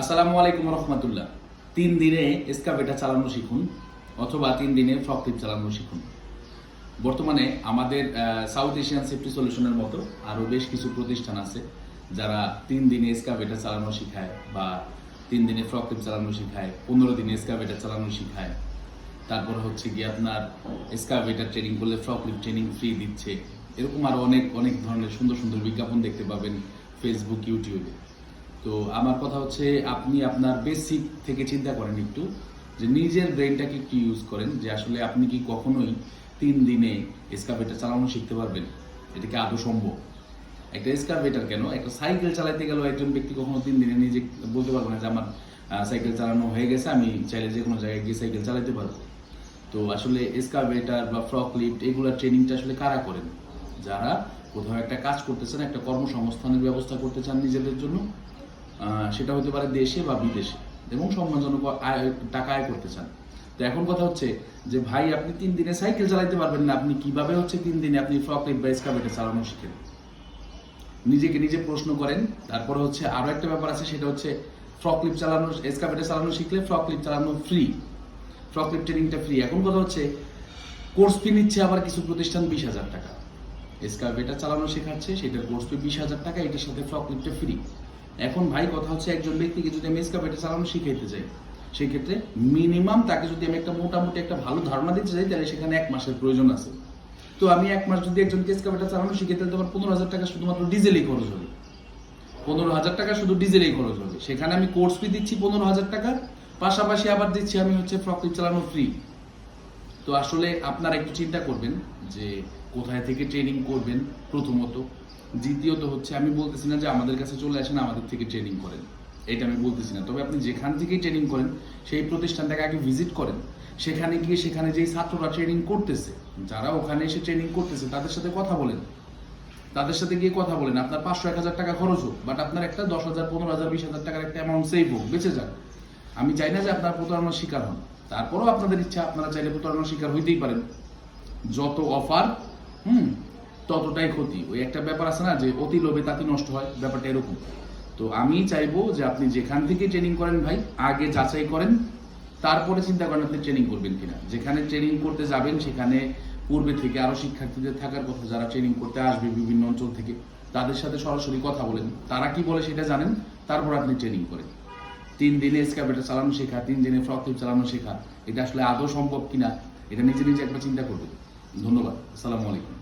আসসালামু আলাইকুম রহমতুল্লাহ। তিন দিনে এসকাভেটা চালানো শিখুন অথবা তিন দিনে ফ্রক ক্লিপ চালানো শিখুন। বর্তমানে আমাদের সাউথ এশিয়ান সেফটি সলিউশনের মতো আরও বেশ কিছু প্রতিষ্ঠান আছে যারা তিন দিনে এসকাভেটা চালানো শেখায় বা তিন দিনে ফ্রক ক্লিপ চালানো শেখায়, পনেরো দিনে এসকাভেটা চালানো শেখায়। তারপর হচ্ছে গিয়ে আপনার এসকাভেটার ট্রেনিং করলে ফ্রক ক্লিপ ট্রেনিং ফ্রি দিচ্ছে। এরকম আরও অনেক অনেক ধরনের সুন্দর সুন্দর বিজ্ঞাপন দেখতে পাবেন ফেসবুক ইউটিউবে তো আমার কথা হচ্ছে, আপনি আপনার বেসিক থেকে চিন্তা করেন একটু যে নিজের ব্রেনটাকে একটু ইউজ করেন, যে আসলে আপনি কি কখনোই তিন দিনে এসকাভেটার চালানো শিখতে পারবেন? এটা কি আদৌ সম্ভব? একটা এসকাভেটার কেন? একটা সাইকেল চালাতে গেলেও একজন ব্যক্তি কখনো তিন দিনে নিজে বলতে পারবে না যে আমার সাইকেল চালানো হয়ে গেছে, আমি চাইলে যে কোনো জায়গায় গিয়ে সাইকেল চালাতে পারব। তো আসলে এসকাভেটার বা ফ্রক লিফট এগুলোর ট্রেনিংটা আসলে কারা করেন? যারা কোথাও একটা কাজ করতে চান একটা কর্মসংস্থানের ব্যবস্থা করতে চান নিজেদের জন্য সেটা হতে পারে দেশে বা বিদেশে। এবং সম্মানজনক আয়, টাকা আয় করতে চান। তো এখন কথা হচ্ছে যে, ভাই, আপনি তিন দিনে সাইকেল চালাইতে পারবেন না। আপনি কীভাবে হচ্ছে তিন দিনে আপনি ফ্রক লিফট বা এসকাভেটার চালানো শিখেন? নিজেকে নিজে প্রশ্ন করেন। তারপরে হচ্ছে আরও একটা ব্যাপার আছে, সেটা হচ্ছে ফ্রক লিপ চালানো এসকাভেটার চালানো শিখলে ফ্রক লিপ চালানো ফ্রি ফ্রক লিপ ট্রেনিংটা ফ্রি এখন কথা হচ্ছে, কোর্স ফি নিচ্ছে আবার কিছু প্রতিষ্ঠান বিশ হাজার টাকা। এসকাভেটার চালানো শেখাচ্ছে, সেটার কোর্স ফি বিশ হাজার টাকা, এটার সাথে ফ্রক লিপটা ফ্রি এখন ভাই কথা হচ্ছে একজন ব্যক্তিকে যদি আমি এসকাভেটার চালানো শিখাইতে যাই সেই ক্ষেত্রে মিনিমাম তাকে যদি আমি একটা মোটামুটি একটা ভালো ধারণা দিতে চাই তাহলে সেখানে এক মাসের প্রয়োজন আছে। তো আমি এক মাস যদি একজন কেসকাভেটা চালানো শিখে তাহলে তোমার পনেরো হাজার টাকা শুধুমাত্র ডিজেলেই খরচ হবে। পনেরো হাজার টাকা শুধু ডিজেলেই খরচ হবে। সেখানে আমি কোর্স ফি দিচ্ছি পনেরো হাজার টাকা, পাশাপাশি আবার দিচ্ছি আমি হচ্ছে ফ্রক চালানো ফ্রি তো আসলে আপনারা একটু চিন্তা করবেন যে কোথায় থেকে ট্রেনিং করবেন প্রথমত। দ্বিতীয়ত হচ্ছে আমি বলতেছি না যে আমাদের কাছে চলে আসেন, আমাদের থেকে ট্রেনিং করেন। এটা আমি বলতেছি না। তবে আপনি যেখান থেকেই ট্রেনিং করেন, সেই প্রতিষ্ঠানটাকে আগে ভিজিট করেন। সেখানে গিয়ে সেখানে যেই ছাত্ররা ট্রেনিং করতেছে, যারা ওখানে এসে ট্রেনিং করতেছে, তাদের সাথে কথা বলেন। তাদের সাথে গিয়ে কথা বলেন। আপনার পাঁচশো, এক হাজার টাকা খরচ হোক বাট আপনার একটা দশ হাজার, পনেরো হাজার, বিশ হাজার টাকার একটা অ্যামাউন্ট সেভ হোক, বেঁচে যান। আমি চাই না যে আপনার প্রতারণার শিকার হন। তারপরেও আপনাদের ইচ্ছা, আপনারা চাইলে প্রতারণার শিকার হইতেই পারেন। যত অফার হুম, ততটাই ক্ষতি। ওই একটা ব্যাপার আছে না, যে অতি লোভে তাতে নষ্ট হয়, ব্যাপারটা এরকম। তো আমি চাইব যে আপনি যেখান থেকে ট্রেনিং করেন ভাই, আগে যাচাই করেন, তারপরে চিন্তা করেন আপনি ট্রেনিং করবেন কিনা। যেখানে ট্রেনিং করতে যাবেন, সেখানে পূর্বে থেকে আরও শিক্ষার্থীদের থাকার কথা যারা ট্রেনিং করতে আসবে বিভিন্ন অঞ্চল থেকে, তাদের সাথে সরাসরি কথা বলেন। তারা কি বলে সেটা জানেন, তারপর আপনি ট্রেনিং করেন। তিন দিনে স্ক্যাবেটা চালানো শেখা, তিন দিনে ফ্রক টিপ চালানো শেখা, এটা আসলে আদৌ সম্ভব কিনা, এটা নিজে নিজে একবার চিন্তা করবে ধন্যবাদ, আসসালামু আলাইকুম।